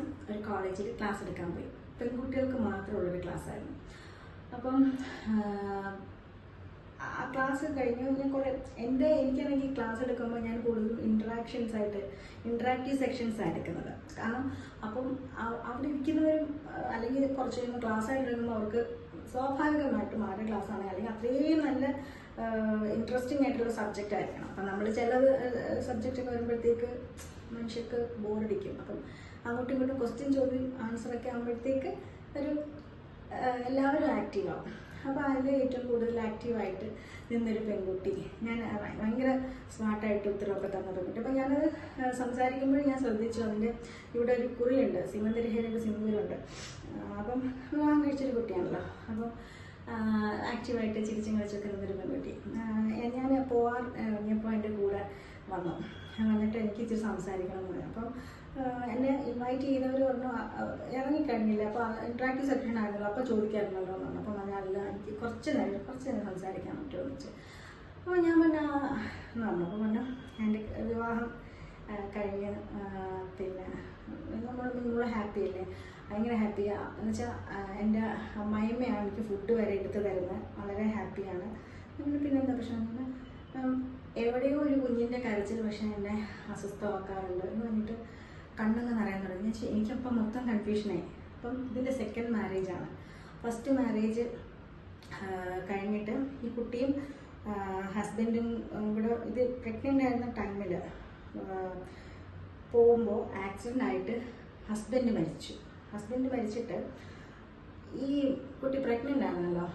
ദിവസം ഒരു കോളേജിൽ ക്ലാസ് എടുക്കാൻ പോയി. പെൺകുട്ടികൾക്ക് മാത്രമുള്ളൊരു ക്ലാസ്സായിരുന്നു അപ്പം ആ ക്ലാസ് കഴിഞ്ഞു. ഞാൻ കുറേ എന്റെ എനിക്കാണെങ്കിൽ ക്ലാസ് എടുക്കുമ്പോൾ ഞാൻ കൂടുതലും ഇൻട്രാക്ഷൻസ് ആയിട്ട് ഇൻട്രാക്റ്റീവ് സെക്ഷൻസ് ആണ് എടുക്കുന്നത്. കാരണം അപ്പം അവിടെ ഇരിക്കുന്നവരും അല്ലെങ്കിൽ കുറച്ച് കഴിയുമ്പോൾ ക്ലാസ് ആയിട്ട് എടുക്കുമ്പോൾ അവർക്ക് സ്വാഭാവികമായിട്ടും ആരുടെ ക്ലാസ് ആണെങ്കിൽ അല്ലെങ്കിൽ അത്രയും നല്ല ഇൻട്രസ്റ്റിംഗ് ആയിട്ടുള്ള സബ്ജക്റ്റ് ആയിരിക്കണം. അപ്പം നമ്മൾ ചില സബ്ജക്റ്റ് ഒക്കെ വരുമ്പോഴത്തേക്ക് മനുഷ്യർക്ക് ബോറടിക്കും. അപ്പം അങ്ങോട്ടും ഇങ്ങോട്ടും ക്വസ്റ്റ്യൻ ചോദ്യം ആൻസറൊക്കെ ആകുമ്പോഴത്തേക്ക് ഒരു എല്ലാവരും ആക്റ്റീവ് ആവും. അപ്പോൾ അതിൽ ഏറ്റവും കൂടുതൽ ആക്റ്റീവായിട്ട് നിന്നൊരു പെൺകുട്ടി. ഞാൻ ഭയങ്കര സ്മാർട്ടായിട്ട് ഉത്തരവൊക്കെ തന്ന പെൺകുട്ടി. അപ്പം ഞാനത് സംസാരിക്കുമ്പോൾ ഞാൻ ശ്രദ്ധിച്ചു. അതിന്റെ ഇവിടെ ഒരു കുറിയുണ്ട്. സിമന്തരഹേരയുടെ സിന്ദൂരുണ്ട് അപ്പം വിവാഹം കഴിച്ചൊരു കുട്ടിയാണല്ലോ. അപ്പം ആക്റ്റീവായിട്ട് ചിരിച്ചും കളിച്ചൊക്കെ നിന്നൊരു പെൺകുട്ടി. ഞാൻ പോവാൻ ഇറങ്ങിയപ്പോൾ എന്റെ കൂടെ വന്നു. വന്നിട്ട് എനിക്ക് ഇച്ചിരി സംസാരിക്കണം എന്ന് പറഞ്ഞു. അപ്പം എന്നെ ഇൻവൈറ്റ് ചെയ്തവർ പറഞ്ഞു "ആ, ആ, ഇറങ്ങിക്കഴിഞ്ഞില്ല? അപ്പോൾ ഇൻട്രാക്റ്റീവ് സെക്ഷൻ ആയിരുന്നല്ലോ അപ്പോൾ ചോദിക്കാറുണ്ടല്ലോ പറഞ്ഞു. അപ്പോൾ അല്ല എനിക്ക് കുറച്ച് നേരം കുറച്ച് നേരം സംസാരിക്കാൻ പറ്റുമോ എന്ന് അപ്പോൾ ഞാൻ പറഞ്ഞു എന്ന് പറഞ്ഞു. അപ്പോൾ പറഞ്ഞു എന്റെ വിവാഹം കഴിഞ്ഞ് പിന്നെ നമ്മൾ നിങ്ങൾ ഹാപ്പി അല്ലേ? ഭയങ്കര ഹാപ്പിയാണ് എന്ന് വെച്ചാൽ എന്റെ അമ്മായിമ്മയാണ് എനിക്ക് ഫുഡ് വരെ എടുത്ത് തരുന്നത്. വളരെ ഹാപ്പിയാണ് പിന്നെ പിന്നെന്താ പ്രശ്നം? എവിടെയോ ഒരു കുഞ്ഞിന്റെ കരച്ചിൽ പക്ഷേ എന്നെ അസ്വസ്ഥമാക്കാറുണ്ട് എന്ന് പറഞ്ഞിട്ട് കണ്ണങ്ങ് നിറയാൻ തുടങ്ങി. ഞാൻ എനിക്കപ്പം മൊത്തം കൺഫ്യൂഷനായി അപ്പം ഇതിന്റെ സെക്കൻഡ് മാരേജ് ആണ്. ഫസ്റ്റ് മാരേജ് കഴിഞ്ഞിട്ട് ഈ കുട്ടിയും ഹസ്ബൻഡും ഇവിടെ ഇത് പ്രഗ്നന്റ് ആയിരുന്ന ടൈമിൽ പോകുമ്പോൾ ആക്സിഡന്റ് ആയിട്ട് ഹസ്ബൻഡ് മരിച്ചു. ഹസ്ബൻഡ് മരിച്ചിട്ട് ഈ കുട്ടി പ്രഗ്നന്റ് ആണല്ലോ.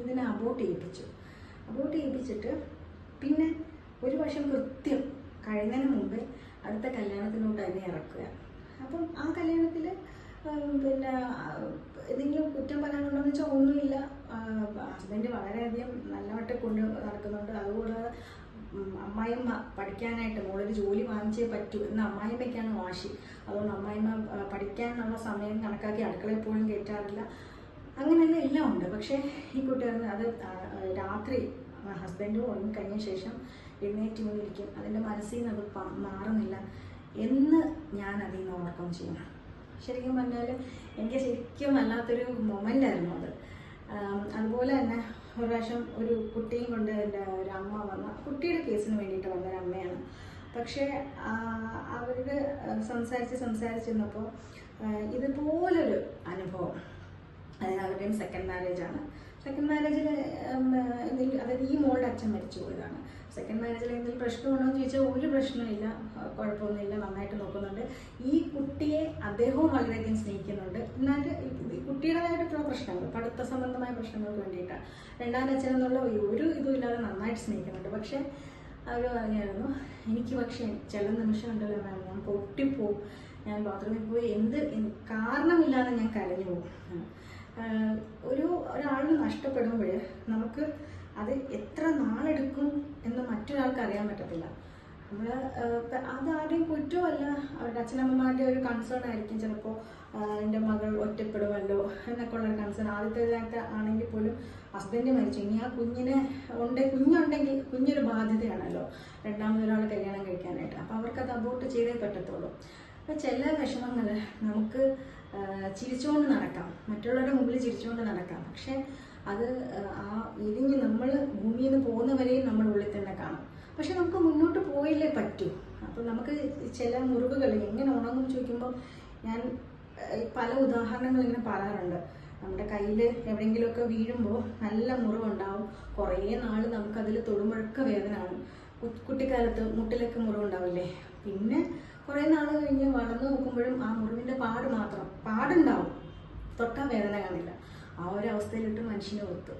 ഇതിനെ അബോട്ട് ചെയ്യിപ്പിച്ചു. അബോട്ട് ചെയ്യിപ്പിച്ചിട്ട് പിന്നെ ഒരു വർഷം കൃത്യം. കഴിയുന്നതിന് മുമ്പേ അടുത്ത കല്യാണത്തിനോട്ട് തന്നെ ഇറക്കുക. അപ്പം ആ കല്യാണത്തിൽ പിന്നെ എന്തെങ്കിലും കുറ്റം പറയാനുണ്ടോയെന്ന് വെച്ചാൽ ഒന്നുമില്ല. ഹസ്ബൻഡ് വളരെയധികം നല്ലവട്ടെ കൊണ്ട് നടക്കുന്നുണ്ട്. അതുകൂടാതെ അമ്മായിമ്മ പഠിക്കാനായിട്ട് മോളൊരു ജോലി വാങ്ങിച്ചേ പറ്റൂ എന്ന് അമ്മായിമ്മയ്ക്കാണ് വാശി. അതുകൊണ്ട് അമ്മായിമ്മ പഠിക്കാനുള്ള സമയം കണക്കാക്കി അടുക്കളയിൽ പോലും കയറ്റാറില്ല. അങ്ങനെയുള്ള എല്ലാം ഉണ്ട്. പക്ഷേ ഈ കുട്ടികൾ അത് രാത്രി ഹസ്ബൻഡും ഉറങ്ങി കഴിഞ്ഞ ശേഷം എഴുന്നേറ്റ് കൊണ്ടിരിക്കും അതിന്റെ മനസ്സിൽ നിന്ന് അത് മാറുന്നില്ല എന്ന് ഞാൻ അതിൽ നിന്ന് ഓവർകം ചെയ്യണം. ശരിക്കും പറഞ്ഞാൽ എനിക്ക് ശരിക്കും വല്ലാത്തൊരു മൊമെന്റ് ആയിരുന്നു അത്. അതുപോലെ തന്നെ ഒരു പ്രാവശ്യം ഒരു കുട്ടിയും കൊണ്ട് എന്റെ ഒരു അമ്മ വന്ന. കുട്ടിയുടെ കേസിന് വേണ്ടിയിട്ട് വന്ന ഒരു അമ്മയാണ്. പക്ഷേ അവരുടെ സംസാരിച്ച് സംസാരിച്ചിരുന്നപ്പോൾ ഇതുപോലൊരു അനുഭവം. അതായത് അവരുടെയും സെക്കൻഡ് മാരേജാണ് സെക്കൻഡ് മാരേജിൽ എന്തെങ്കിലും അതായത് ഈ മോളുടെ അച്ഛൻ മരിച്ചു പോയതാണ്. സെക്കൻഡ് മാരേജിൽ എന്തെങ്കിലും പ്രശ്നമുണ്ടോ എന്ന് ചോദിച്ചാൽ ഒരു പ്രശ്നമില്ല കുഴപ്പമൊന്നുമില്ല. നന്നായിട്ട് നോക്കുന്നുണ്ട്. ഈ കുട്ടിയെ അദ്ദേഹവും വളരെയധികം സ്നേഹിക്കുന്നുണ്ട്. എന്നാൽ കുട്ടിയുടേതായിട്ടുള്ള പ്രശ്നങ്ങൾ പഠിത്ത സംബന്ധമായ പ്രശ്നങ്ങൾക്ക് വേണ്ടിയിട്ടാണ്. രണ്ടാമത് അച്ഛൻ എന്നുള്ള ഒരു ഇതുമില്ലാതെ നന്നായിട്ട് സ്നേഹിക്കുന്നുണ്ട്. പക്ഷേ അവർ പറഞ്ഞായിരുന്നു എനിക്ക് പക്ഷേ ചില നിമിഷം ഉണ്ടല്ലോ മാം. ഞാൻ പൊട്ടിപ്പോവും ഞാൻ ബാത്റൂമിൽ പോയി എന്ത് കാരണമില്ലാതെ ഞാൻ കരഞ്ഞു പോകും ഒരു ഒരാളിനെ നഷ്ടപ്പെടുമ്പോൾ നമുക്ക് അത് എത്ര നാളെടുക്കും എന്ന് മറ്റൊരാൾക്ക് അറിയാൻ പറ്റത്തില്ല. നമ്മൾ അത് അതാരുടെയും കുറ്റമല്ല അവരുടെ അച്ഛനമ്മമാരുടെ ഒരു കൺസേൺ ആയിരിക്കും ചിലപ്പോൾ എന്റെ മകൾ ഒറ്റപ്പെടുമല്ലോ എന്നൊക്കെ ഉള്ള കൺസേൺ ആദ്യത്തേതായിട്ട് ആണെങ്കിൽ പോലും ഹസ്ബൻഡ് മരിച്ചു. ഇനി ആ കുഞ്ഞിനെ ഉണ്ട് കുഞ്ഞുണ്ടെങ്കിൽ കുഞ്ഞൊരു ബാധ്യതയാണല്ലോ രണ്ടാമതൊരാൾ കല്യാണം കഴിക്കാനായിട്ട്. അപ്പോൾ അവർക്കത് അബോട്ട് ചെയ്തേ പറ്റത്തുള്ളൂ. അപ്പോൾ ചില വിഷമങ്ങൾ നമുക്ക് ചിരിച്ചുകൊണ്ട് നടക്കാം. മറ്റുള്ളവരുടെ മുമ്പിൽ ചിരിച്ചുകൊണ്ട് നടക്കാം. പക്ഷേ അത് ആ, ഇരിഞ്ഞ് നമ്മൾ ഭൂമിയിൽ നിന്ന് പോകുന്നവരെയും നമ്മൾ ഉള്ളിൽ തന്നെ കാണും. പക്ഷെ നമുക്ക് മുന്നോട്ട് പോയില്ലേ പറ്റൂ. അപ്പോൾ നമുക്ക് ചില മുറിവുകൾ എങ്ങനെ ഉണങ്ങും ചോദിക്കുമ്പോൾ ഞാൻ പല ഉദാഹരണങ്ങൾ ഇങ്ങനെ പറയാറുണ്ട്. നമ്മുടെ കയ്യിൽ എവിടെയെങ്കിലുമൊക്കെ വീഴുമ്പോൾ നല്ല മുറിവുണ്ടാവും. കുറേ നാൾ നമുക്കതിൽ തൊടുമ്പോഴൊക്കെ വേദന കാണും കുട്ടിക്കാലത്ത് മുട്ടിലൊക്കെ മുറിവുണ്ടാവില്ലേ? പിന്നെ കുറേ നാൾ കഴിഞ്ഞ് വളർന്നു നോക്കുമ്പോഴും ആ മുറിവിന്റെ പാട് മാത്രം പാടുണ്ടാവും. തൊട്ടാൽ വേദന കാണില്ല. ആ ഒരു അവസ്ഥയിലിട്ട് മനുഷ്യനെ ഒത്തു